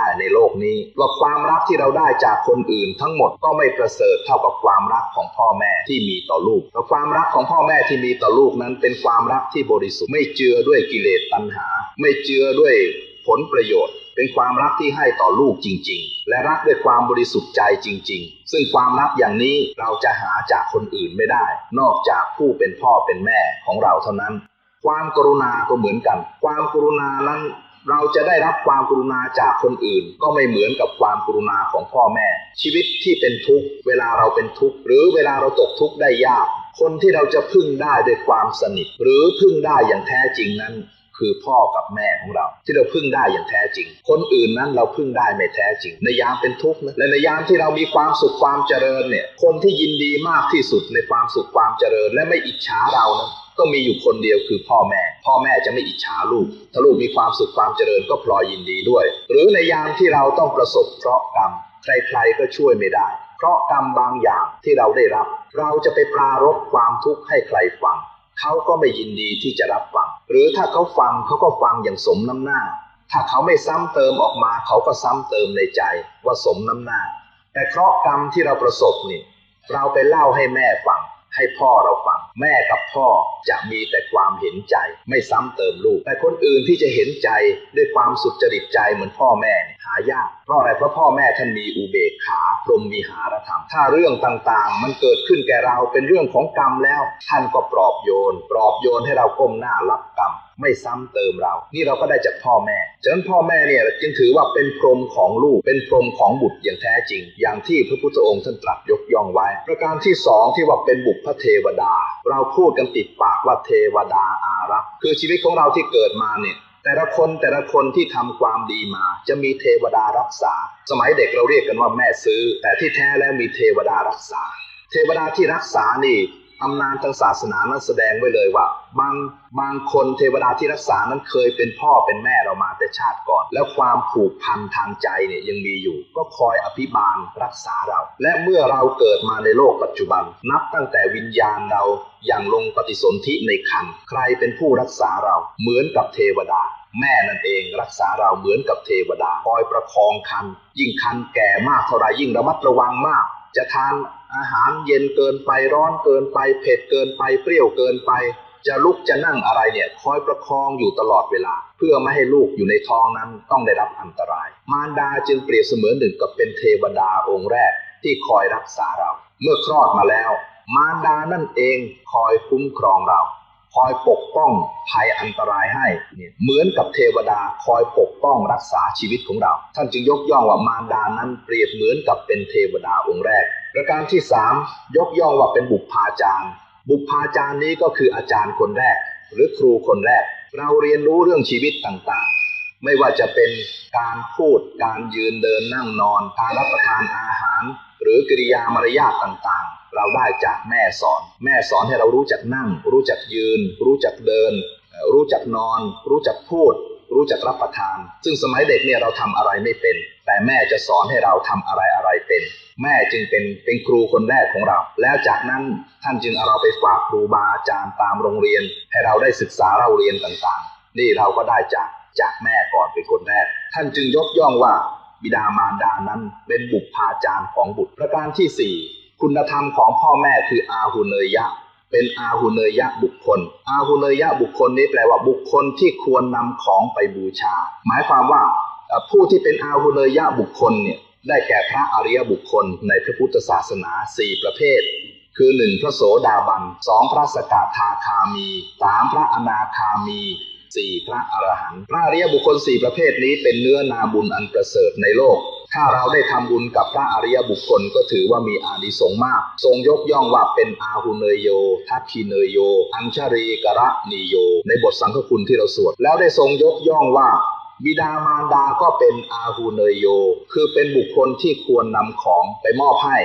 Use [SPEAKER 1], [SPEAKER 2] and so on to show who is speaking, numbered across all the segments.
[SPEAKER 1] ได้ในโลกนี้ว่าความรักที่เราได้จากคนอื่น ทั้งหมดก็ไม่ประเสริฐเท่ากับความรักของพ่อแม่ที่มีต่อลูกและความรักของพ่อแม่ที่มีต่อลูกนั้นเป็นความรักที่บริสุทธิ์ไม่เจือด้วยกิเลสตัณหา ไม่เจือด้วยผลประโยชน์ เป็นความรักที่ให้ต่อลูกจริง ๆ และรักด้วยความบริสุทธิ์ใจจริง ๆ ซึ่งความรักอย่างนี้เราจะหาจากคนอื่นไม่ได้ นอกจากผู้เป็นพ่อเป็นแม่ของเราเท่านั้น ความกรุณาก็เหมือนกัน ความกรุณานั้น เราจะได้รับความกรุณาจากคนอื่น ก็ไม่เหมือนกับความกรุณาของพ่อแม่ ชีวิตที่เป็นทุกข์เวลาเราเป็นทุกข์หรือเวลาเราตกทุกข์ได้ยาก คนที่เราจะพึ่งได้ด้วยความสนิท หรือพึ่งได้อย่างแท้จริงนั้นคือพ่อกับแม่ของเรา ที่เราพึ่งได้อย่างแท้จริง คนอื่นนั้นเราพึ่งได้ไม่แท้จริง ในยามเป็นทุกข์นะและในยามที่เรามีความสุขความเจริญเนี่ยคนที่ยินดีมากที่สุดในความสุขความเจริญ และไม่อิจฉาเรานะ ก็มีอยู่คนเดียวคือพ่อแม่ พ่อแม่จะไม่อิจฉาลูก ถ้าลูกมีความสุขความเจริญก็พลอยยินดีด้วย หรือในยามที่เราต้องประสบเคราะห์กรรมใครๆก็ช่วยไม่ได้ เพราะกรรมบางอย่างที่เราได้รับ เราจะไปปรารบความทุกข์ให้ใครฟัง เขาก็ไม่ยินดีที่จะรับฟัง หรือถ้าเขาฟังเขาก็ฟังอย่างสมน้ำหน้า ถ้าเขาไม่ซ้ำเติมออกมาเขาก็ซ้ำเติมในใจว่าสมน้ำหน้า แต่เคราะห์กรรมที่เราประสบนี่ เราไปเล่าให้แม่ฟัง ให้พ่อเราฟังแม่กับพ่อจะมีแต่ความเห็นใจ ไม่ซ้ำเติมลูก แต่คนอื่นที่จะเห็นใจด้วยความสุจริตใจเหมือนพ่อแม่หายากเพราะอะไรเพราะพ่อแม่ท่านมีอุเบกขาพรหมมีหารธรรม ถ้าเรื่องต่างๆ มันเกิดขึ้นแก่เราเป็นเรื่องของกรรมแล้ว ท่านก็ปลอบโยน ปลอบโยนให้เราก้มหน้ารับกรรม ไม่ซ้ำเติมเรา นี่เราก็ได้จากพ่อแม่ ฉะนั้นพ่อแม่เนี่ยจึงถือว่าเป็นพรหมของลูก เป็นพรหมของบุตรอย่างแท้จริง อย่างที่พระพุทธองค์ท่านตรัสยกย่องไว้ ประการที่สองที่ว่าเป็นบุพเทวดา เราพูดกันติดปากว่าเทวดาอารักษ์คือชีวิตของเราที่เกิดมาเนี่ยแต่ละคนแต่ละคนที่ทำความดีมา จะมีเทวดารักษา สมัยเด็กเราเรียกกันว่าแม่ซื้อ แต่ที่แท้แล้วมีเทวดารักษา เทวดาที่รักษานี่ตำนานทางศาสนานั้นแสดงไว้เลยว่า บางบางคนเทวดาที่รักษานั้นเคยเป็นพ่อเป็นแม่เรามาแต่ชาติก่อน แล้วความผูกพันทางใจเนี่ยยังมีอยู่ ก็คอยอภิบาลรักษาเรา และเมื่อเราเกิดมาในโลกปัจจุบัน นับตั้งแต่วิญญาณเราอย่างลงปฏิสนธิในคันใครเป็นผู้รักษาเราเหมือนกับเทวดาแม่นั่นเองรักษาเราเหมือนกับเทวดาคอยประคองคัน ยิ่งคันแก่มากเท่าไรยิ่งระมัดระวังมาก จะทานอาหารเย็นเกินไปร้อนเกินไป เผ็ดเกินไปเปรี้ยวเกินไป จะลุกจะนั่งอะไรเนี่ยคอยประคองอยู่ตลอดเวลา เพื่อไม่ให้ลูกอยู่ในท้องนั้นต้องได้รับอันตราย มารดาจึงเปรียบเสมือนหนึ่งกับเป็นเทวดาองค์แรกที่คอยรักษาเรา เมื่อคลอดมาแล้ว มารดานั่นเองคอยคุ้มครองเรา คอยปกป้องภัยอันตรายให้เนี่ยเหมือนกับเทวดาคอยปกป้องรักษาชีวิตของเรา ท่านจึงยกย่องว่ามารดานั้นเปรียบเหมือนกับเป็นเทวดาองค์แรก ประการที่สามยกย่องว่าเป็นบุพาจารย์ บุพาจารย์นี้ก็คืออาจารย์คนแรก หรือครูคนแรก เราเรียนรู้เรื่องชีวิตต่างๆ ไม่ว่าจะเป็นการพูดการยืนเดินนั่งนอน การรับประทานอาหาร หรือกิริยามารยาทต่างๆ เราได้จากแม่สอน แม่สอนให้เรารู้จักนั่ง รู้จักยืน รู้จักเดิน รู้จักนอน รู้จักพูด รู้จักรับประทาน ซึ่งสมัยเด็กเนี่ยเราทำอะไรไม่เป็น แต่แม่จะสอนให้เราทำอะไรอะไรเป็น แม่จึงเป็นเป็นครูคนแรกของเรา แล้วจากนั้นท่านจึงเอาเราไปฝากครูบาอาจารย์ตามโรงเรียน ให้เราได้ศึกษาเราเรียนต่างๆ นี่เราก็ได้จากจากแม่ก่อนเป็นคนแรก ท่านจึงยกย่องว่าบิดามารดานั้นเป็นบุพพาจารย์ของบุตรประการที่สี่คุณธรรมของพ่อแม่คืออาหุเนยยะ เป็นอาหุเนยยะบุคคล อาหุเนยยะบุคคลนี้แปลว่าบุคคลที่ควรนำของไปบูชา หมายความว่าผู้ที่เป็นอาหุเนยยะบุคคลเนี่ย ได้แก่พระอริยบุคคลในพระพุทธศาสนาสี่ประเภท คือหนึ่งพระโสดาบันสองพระสกทาคามีสามพระอนาคามีสี่พระอรหันต์พระอริยบุคคลสี่ประเภทนี้เป็นเนื้อนาบุญอันประเสริฐในโลก ถ้าเราได้ทำบุญกับพระอริยบุคคลก็ถือว่ามีอานิสงส์มาก ทรงยกย่องว่าเป็นอาหุเนยโย ทัพพีเนยโย อัญชรีกระนิโย ในบทสังฆคุณที่เราสวด แล้วได้ทรงยกย่องว่า บิดามารดาก็เป็นอาหูเนยโย คือเป็นบุคคลที่ควรนำของไปมอบให้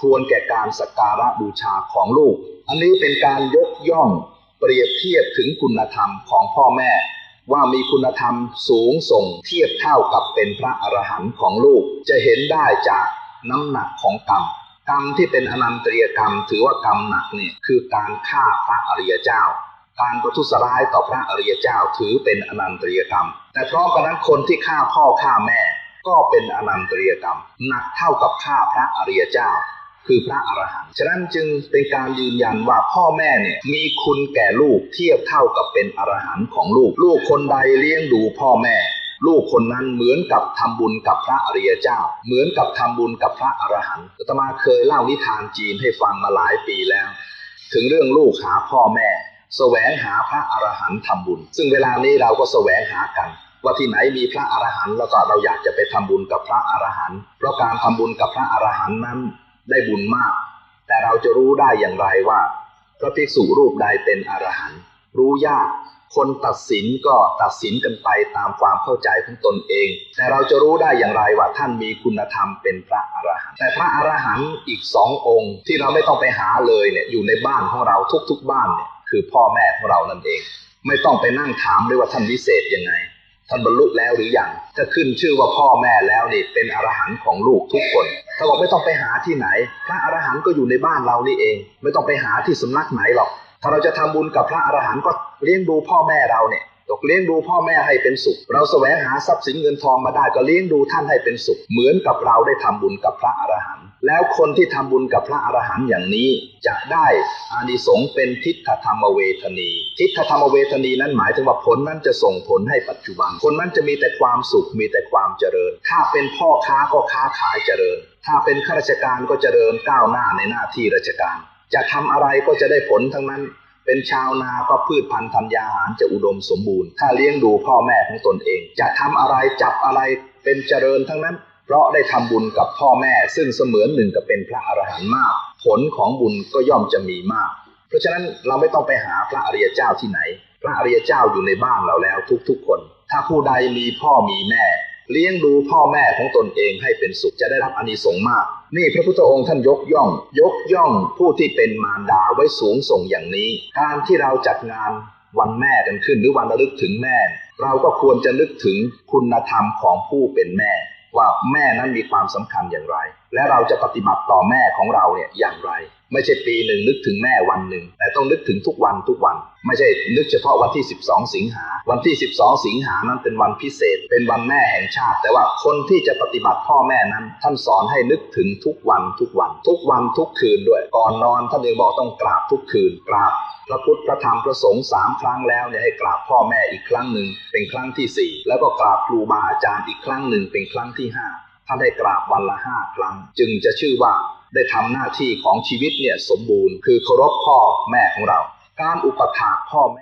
[SPEAKER 1] ควรแก่การสักการะบูชาของลูก อันนี้เป็นการยกย่องเปรียบเทียบถึงคุณธรรมของพ่อแม่ ว่ามีคุณธรรมสูงส่งเทียบเท่ากับเป็นพระอรหันต์ของลูก จะเห็นได้จากน้ำหนักของกรรมกรรมที่เป็นอนันตริยกรรมถือว่ากรรมหนักเนี่ยคือการฆ่าพระอริยเจ้า การประทุษร้ายต่อพระอริยเจ้าถือเป็นอนันตริยกรรม แต่พร้อมกันนั้นคนที่ฆ่าพ่อฆ่าแม่ ก็เป็นอนันตริยกรรม หนักเท่ากับฆ่าพระอริยเจ้า คือพระอรหันต์ฉะนั้นจึงเป็นการยืนยันว่าพ่อแม่เนี่ยมีคุณแก่ลูกเทียบเท่ากับเป็นอรหันต์ของลูก ลูกคนใดเลี้ยงดูพ่อแม่ลูกคนนั้นเหมือนกับทำบุญกับพระอริยเจ้า เหมือนกับทำบุญกับพระอรหันต์อาตมาเคยเล่านิทานจีนให้ฟังมาหลายปีแล้ว ถึงเรื่องลูกหาพ่อแม่ แสวงหาพระอรหันต์ทำบุญ ซึ่งเวลานี้เราก็แสวงหากัน ว่าที่ไหนมีพระอรหันต์แล้วก็เราอยากจะไปทำบุญกับพระอรหันต์เพราะการทำบุญกับพระอรหันต์นั้นได้บุญมาก แต่เราจะรู้ได้อย่างไรว่า พระภิกษุรูปใดเป็นอรหันต์รู้ยากคนตัดสินก็ตัดสินกันไปตามความเข้าใจของตนเอง แต่เราจะรู้ได้อย่างไรว่าท่านมีคุณธรรมเป็นพระอรหันต์แต่พระอรหันต์อีกสององค์ ที่เราไม่ต้องไปหาเลยเนี่ยอยู่ในบ้านของเราทุกๆบ้านเนี่ย คือพ่อแม่ของเรานั่นเอง ไม่ต้องไปนั่งถามด้วยว่าท่านวิเศษยังไง ท่านบรรลุแล้วหรือยังถ้าขึ้นชื่อว่าพ่อแม่แล้วนี่เป็นอรหันต์ของลูกทุกคนถ้าบอกไม่ต้องไปหาที่ไหน พระอรหันต์ก็อยู่ในบ้านเรานี่เอง ไม่ต้องไปหาที่สำนักไหนหรอก ถ้าเราจะทำบุญกับพระอรหันต์ก็เลี้ยงดูพ่อแม่เราเนี่ยตกเลี้ยงดูพ่อแม่ให้เป็นสุข เราแสวงหาทรัพย์สินเงินทองมาได้ก็เลี้ยงดูท่านให้เป็นสุข เหมือนกับเราได้ทำบุญกับพระอรหันต์ แล้วคนที่ทำบุญกับพระอรหันต์อย่างนี้ จะได้อานิสงส์เป็นทิฏฐธรรมเวทนี ทิฏฐธรรมเวทนีนั้นหมายถึงว่าผลนั้นจะส่งผลให้ปัจจุบัน คนนั้นจะมีแต่ความสุขมีแต่ความเจริญ ถ้าเป็นพ่อค้าก็ค้าขายเจริญ ถ้าเป็นข้าราชการก็เจริญก้าวหน้าในหน้าที่ราชการ จะทำอะไรก็จะได้ผลทั้งนั้นเป็นชาวนาก็พืชพันธุ์ธัญญาหารจะอุดมสมบูรณ์ ถ้าเลี้ยงดูพ่อแม่ของตนเอง จะทำอะไรจับอะไรเป็นเจริญทั้งนั้น เพราะได้ทำบุญกับพ่อแม่ซึ่งเสมือนหนึ่งกับเป็นพระอรหันต์มาก ผลของบุญก็ย่อมจะมีมาก เพราะฉะนั้นเราไม่ต้องไปหาพระอริยเจ้าที่ไหน พระอริยเจ้าอยู่ในบ้านเราแล้วทุกๆคน ถ้าผู้ใดมีพ่อมีแม่ เลี้ยงดูพ่อแม่ของตนเองให้เป็นสุขจะได้รับอานิสงส์มาก นี่พระพุทธองค์ท่านยกย่อง ยกย่องผู้ที่เป็นมารดาไว้สูงส่งอย่างนี้ การที่เราจัดงานวันแม่กันขึ้นหรือวันระลึกถึงแม่ เราก็ควรจะนึกถึงคุณธรรมของผู้เป็นแม่ ว่าแม่นั้นมีความสำคัญอย่างไร และเราจะปฏิบัติต่อแม่ของเราเนี่ยอย่างไร ไม่ใช่ปีหนึ่งนึกถึงแม่วันหนึ่ง แต่ต้องนึกถึงทุกวันทุกวัน ไม่ใช่นึกเฉพาะวันที่ 12 สิงหา วันที่ 12 สิงหานั้นเป็นวันพิเศษ เป็นวันแม่แห่งชาติ แต่ว่าคนที่จะปฏิบัติพ่อแม่นั้น ท่านสอนให้นึกถึงทุกวันทุกวัน ทุกวันทุกคืนด้วย ก่อนนอนท่านยังบอกต้องกราบทุกคืน กราบพระพุทธพระธรรมพระสงฆ์สามครั้งแล้วเนี่ยให้กราบพ่อแม่อีกครั้งหนึ่งเป็นครั้งที่สี่แล้วก็กราบครูบาอาจารย์อีกครั้งหนึ่งเป็นครั้งที่ห้าาได้กราบวันละห้าครั้ง จึงจะชื่อว่าได้ทำหน้าที่ของชีวิตเนี่ยสมบูรณ์ คือเคารพพ่อแม่ของเรา การอุปถากพ่อแม่